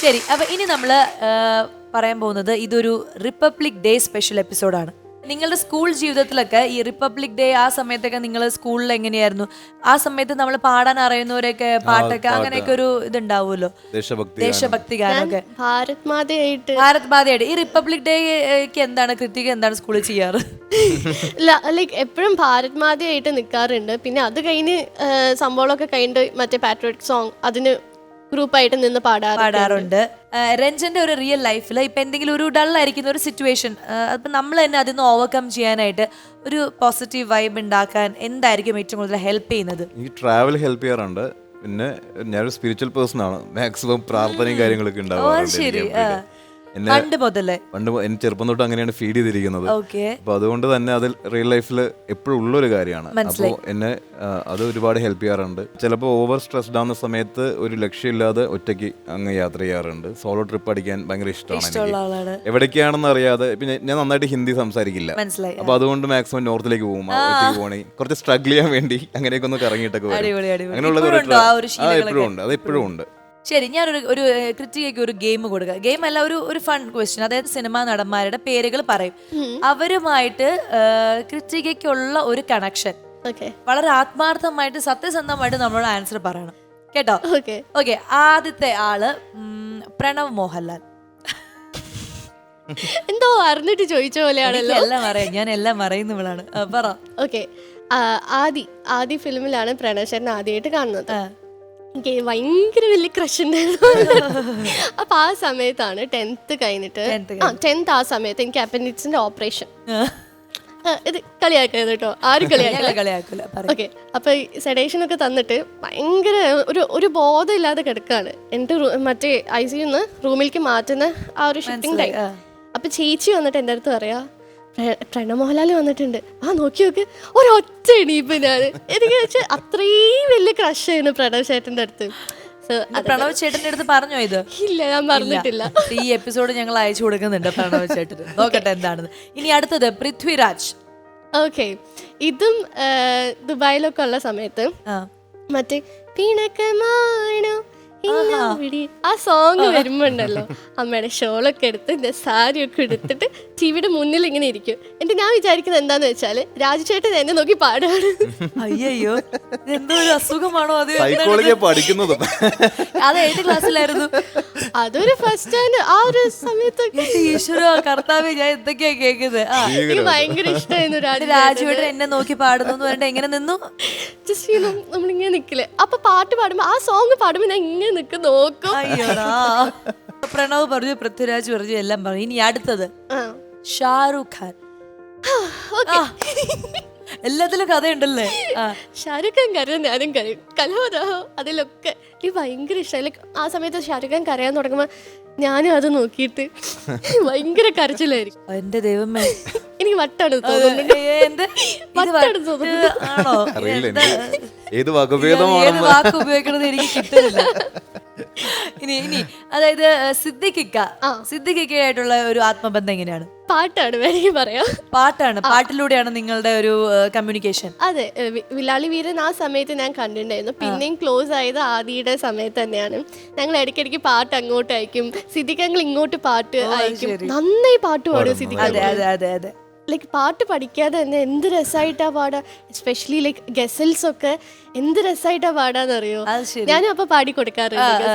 ശരി അപ്പൊ ഇനി നമ്മൾ പറയാൻ പോകുന്നത് ഇതൊരു റിപ്പബ്ലിക് ഡേ സ്പെഷ്യൽ എപ്പിസോഡാണ് നിങ്ങളുടെ സ്കൂൾ ജീവിതത്തിലൊക്കെ ഈ റിപ്പബ്ലിക് ഡേ ആ സമയത്തൊക്കെ നിങ്ങൾ സ്കൂളിൽ എങ്ങനെയായിരുന്നു? ആ സമയത്ത് നമ്മൾ പാടാൻ അറിയുന്നവരൊക്കെ പാട്ടൊക്കെ അങ്ങനെയൊക്കെ ഒരു ഇതുണ്ടാവുമല്ലോ? ദേശഭക്തി ദേശഭക്തി ഗാനമൊക്കെ ഭാരത് മാതയായിട്ട് ഭാരത് മാതയായിട്ട്. ഈ റിപ്പബ്ലിക് ഡേക്ക് എന്താണ് കൃത്യ എന്താണ് സ്കൂളിൽ ചെയ്യാറ്? ലൈക്ക് എപ്പോഴും ഭാരത് മാതയായിട്ട് നിൽക്കാറുണ്ട് പിന്നെ അത് കഴിഞ്ഞ് സംഭവമൊക്കെ സംഭവങ്ങളൊക്കെ കഴിഞ്ഞിട്ട് മറ്റേ പാട്രിയോട്ടിക് സോങ് അതിന് ഗ്രൂപ്പായിട്ട് നിന്ന് പാടാ പാടാറുണ്ട്. രഞ്ജന്റെ ഒരു റിയൽ ലൈഫിൽ ഇപ്പൊ എന്തെങ്കിലും ഒരു ഡൾ ആയിരിക്കുന്ന ഒരു സിറ്റുവേഷൻ അപ്പൊ നമ്മൾ തന്നെ അതിൽ നിന്ന് ഓവർകം ചെയ്യാനായിട്ട് ഒരു പോസിറ്റീവ് വൈബ് ഉണ്ടാക്കാൻ എന്തായിരിക്കും ഏറ്റവും കൂടുതൽ ഹെൽപ്പ് ചെയ്യുന്നത്? ഈ ട്രാവൽ ഹെൽപ്പ് ചെയ്യാറുണ്ട്. പിന്നെ ഞാനൊരു സ്പിരിച്വൽ പേഴ്സൺ ആണ്. മാക്സിമം പ്രാർത്ഥനയും കാര്യങ്ങളൊക്കെ ഉണ്ടാവാറുണ്ട് എന്നെ പണ്ട് മുതലേ. പണ്ട് മു- എന്നെ ചെറുപ്പം തൊട്ട് അങ്ങനെയാണ് ഫീഡ് ചെയ്തിരിക്കുന്നത്. ഓക്കെ. അപ്പൊ അതുകൊണ്ട് തന്നെ അതിൽ റിയൽ ലൈഫിൽ എപ്പോഴും ഉള്ളൊരു കാര്യമാണ്. അപ്പോൾ എന്നെ ആ, അത് ഒരുപാട് ഹെൽപ്പ് ചെയ്യാറുണ്ട്. ചിലപ്പോൾ ഓവർ സ്ട്രെസ്ഡ് ആവുന്ന സമയത്ത് ഒരു ലക്ഷ്യമില്ലാതെ ഒറ്റയ്ക്ക് അങ്ങ് യാത്ര ചെയ്യാറുണ്ട്. സോളോ ട്രിപ്പ് അടിക്കാൻ ഭയങ്കര ഇഷ്ടമാണ് ഇഷ്ടമുള്ള ആളാണ്. എനിക്ക് എവിടേക്കാണെന്ന് അറിയാതെ പിന്നെ ഞാൻ നന്നായിട്ട് ഹിന്ദി സംസാരിക്കില്ല. മനസ്സിലായി. അപ്പൊ അതുകൊണ്ട് മാക്സിമം നോർത്തിലേക്ക് പോകും. ആ, ഒറ്റയ്ക്ക് പോകണേ കുറച്ച് സ്ട്രഗിൾ ചെയ്യാൻ വേണ്ടി അങ്ങനെയൊക്കെ ഒന്ന് കറങ്ങിയിട്ടൊക്കെ വരും. അടിപൊളി, അടിപൊളി. അങ്ങനെയുള്ളത് ഇപ്പോഴും ഉണ്ടോ ആ ഒരു ശീലങ്ങളൊക്കെ? എപ്പോഴും ഉണ്ട്. അത് എപ്പോഴും ഉണ്ട്. ശരി ഞാനൊരു ഒരു കൃത്യയ്ക്ക് ഒരു ഗെയിം കൊടുക്കുക ഗെയിം അല്ല ഒരു ഒരു ഫൺ ക്വസ്റ്റ്യൻ അതായത് സിനിമാ നടന്മാരുടെ പേരുകൾ പറയും. അവരുമായിട്ട് കൃത്യയ്ക്കുള്ള ഒരു കണക്ഷൻ വളരെ ആത്മാർത്ഥമായിട്ട് സത്യസന്ധമായിട്ട് നമ്മളോട് ആൻസർ പറയണം. കേട്ടോ? ഓക്കെ ആദ്യത്തെ ആൾ പ്രണവ് മോഹൻലാൽ. എന്തോ അറിഞ്ഞിട്ട് ചോദിച്ച പോലെയാണല്ലോ. എല്ലാം അറിയാം. ഞാൻ എല്ലാം അറിയുന്നവളാണ് പറ. ഓക്കെ ആദി ആദി ഫിലിമിലാണ് പ്രണവ് ചേട്ടൻ ആദ്യമായിട്ട് കാണുന്നത്. എനിക്ക് ഭയങ്കര വലിയ ക്രഷ് ഉണ്ടായിരുന്നു. അപ്പൊ ആ സമയത്താണ് ടെൻത്ത് കഴിഞ്ഞിട്ട് ആ ടെൻത്ത് ആ സമയത്ത് എനിക്ക് അപ്പൻഡിക്സിന്റെ ഓപ്പറേഷൻ ഇത് കളിയാക്കരുത് കേട്ടോ ആരും കളിയാക്കില്ല ഓക്കെ അപ്പൊ സെഡേഷൻ ഒക്കെ തന്നിട്ട് ഭയങ്കര ഒരു ഒരു ബോധം ഇല്ലാതെ കിടക്കാണ് എന്റെ മറ്റേ ഐ സിന്ന് റൂമിലേക്ക് മാറ്റുന്ന ആ ഒരു ഷിഫ്റ്റിംഗ് ടൈം. അപ്പൊ ചേച്ചി വന്നിട്ട് എന്റെ അടുത്ത് പറയാ "പ്ര- പ്രണവ് മോഹൻലാൽ വന്നിട്ടുണ്ട്. ആ നോക്കി നോക്ക്. ഒരൊറ്റ എണീപ്പ് ഞാൻ എനിക്ക് വെച്ചാൽ അത്രയും വലിയ ക്രഷ് ആയിരുന്നു പ്രണവ് ചേട്ടന്റെ അടുത്ത്. പ്രണവ് ചേട്ടന്റെ അടുത്ത് പറഞ്ഞോ ഇത്? ഇല്ല ഞാൻ പറഞ്ഞിട്ടില്ല. ഈ എപ്പിസോഡ് ഞങ്ങൾ അയച്ചു കൊടുക്കുന്നുണ്ട് പ്രണവ് ചേട്ടൻ നോക്കട്ടെ എന്താണെന്ന്. ഇനി അടുത്തത് പൃഥ്വിരാജ്. ഓക്കെ ഇതും ദുബായിലൊക്കെ ഉള്ള സമയത്ത് മറ്റേ പിണക്കമാണോ ഇല്ലാവിടി ആ സോങ് വരുമ്പോണ്ടല്ലോ. അമ്മയുടെ ഷോളൊക്കെ എടുത്ത് എന്റെ സാരിയൊക്കെ എടുത്തിട്ട് ടിവിയുടെ മുന്നിൽ ഇങ്ങനെ ഇരിക്കും. എന്നിട്ട് ഞാൻ വിചാരിക്കുന്നത് എന്താന്ന് വെച്ചാൽ രാജുചേട്ടൻ എന്നെ നോക്കി പാടാണ് അയ്യോ എന്തോ ഒരു അസുഖമാണോ അത് സൈക്കോളജി പഠിക്കുന്നത്. അത് ഏത് ക്ലാസ്സിലായിരുന്നു അതൊരു ഫസ്റ്റ് ആണ് ആ ഒരു സമയത്തൊക്കെ എന്റെ ഈശ്വര കർത്താവേ ഞാൻ എന്തൊക്കെയാ കേൾക്കുന്നത് ആ. എനിക്ക് ഭയങ്കര ഇഷ്ടമായിരുന്നു രാജു രാജുവേട്ടൻ എന്നെ നോക്കി പാടുന്നു എന്ന് പറഞ്ഞിട്ട് എങ്ങനെ നിന്നു? ജസ്റ്റ് നമ്മളിങ്ങനെ നിക്കില്ലേ അപ്പൊ പാട്ട് പാടുമ്പോ ആ സോങ് പാടുമ്പോ ഞാൻ ഇങ്ങനെ നിക്ക് നോക്കും. അയ്യോടാ. പ്രണവ് പറഞ്ഞു പൃഥ്വിരാജ് പറഞ്ഞു എല്ലാം പറഞ്ഞു. ഇനി അടുത്തത്. ഷാറുഖ് ഖാൻ. ആ. എല്ലാത്തിലും കഥയുണ്ടല്ലേ? ആ. ഷാരൂഖ് ഖാൻ കരയും ഞാനും കരയും. കലഹോദാഹോ അതിലൊക്കെ എനിക്ക് ഭയങ്കര ഇഷ്ടമായി ലൈക്ക് ആ സമയത്ത് ഷാരൂഖ് ഖാൻ കരയാൻ തുടങ്ങുമ്പോൾ ഞാനും അത് നോക്കിയിട്ട് ഭയങ്കര കരച്ചിലായിരിക്കും. എന്റെ ദൈവമേ. എനിക്ക് വട്ടാണ് തോന്നുന്നത് എന്ത്? ഇത് വട്ടാണ് വട്ട് തോന്നുന്നത്. ആണോ? അറിയില്ല എന്താ? എനിക്ക് ഏത് വകഭേദമാണ് വാക്ക് ഉപയോഗിക്കണത് എനിക്ക് കിട്ടുന്നില്ല. ഇനി ഇനി അതായത് സിദ്ദിഖിക്ക സിദ്ദിഖിക്കയായിട്ടുള്ള ഒരു ആത്മബന്ധം എങ്ങനെയാണ്? പാട്ടാണ് വേണമെങ്കിൽ പറയാം. പാട്ടാണ്. പാട്ടിലൂടെയാണ് നിങ്ങളുടെ ഒരു കമ്മ്യൂണിക്കേഷൻ അതെ വില്ലാളി വിലാളി വീരൻ ആ സമയത്ത് ഞാൻ കണ്ടിട്ടുണ്ടായിരുന്നു. പിന്നെയും ക്ലോസ് ആയത് ആദിയുടെ സമയത്ത് തന്നെയാണ്. ഞങ്ങൾ ഇടയ്ക്കിടയ്ക്ക് പാട്ട് അങ്ങോട്ട് അയക്കും. സിദ്ദിഖങ്ങൾ ഇങ്ങോട്ട് പാട്ട് അയക്കും. നന്നായി പാട്ട് പാടും സിദ്ദിഖ് അതെ അതെ അതെ അതെ. ലൈക്ക് പാട്ട് പഠിക്കാതെ തന്നെ എന്ത് രസമായിട്ടാ പാടാ എസ്പെഷ്യലി ലൈക്ക് ഗസൽസ് ഒക്കെ എന്ത് രസമായിട്ടാ പാടാന്നറിയോ. ഞാനും അപ്പൊ പാടി കൊടുക്കാറുണ്ട്.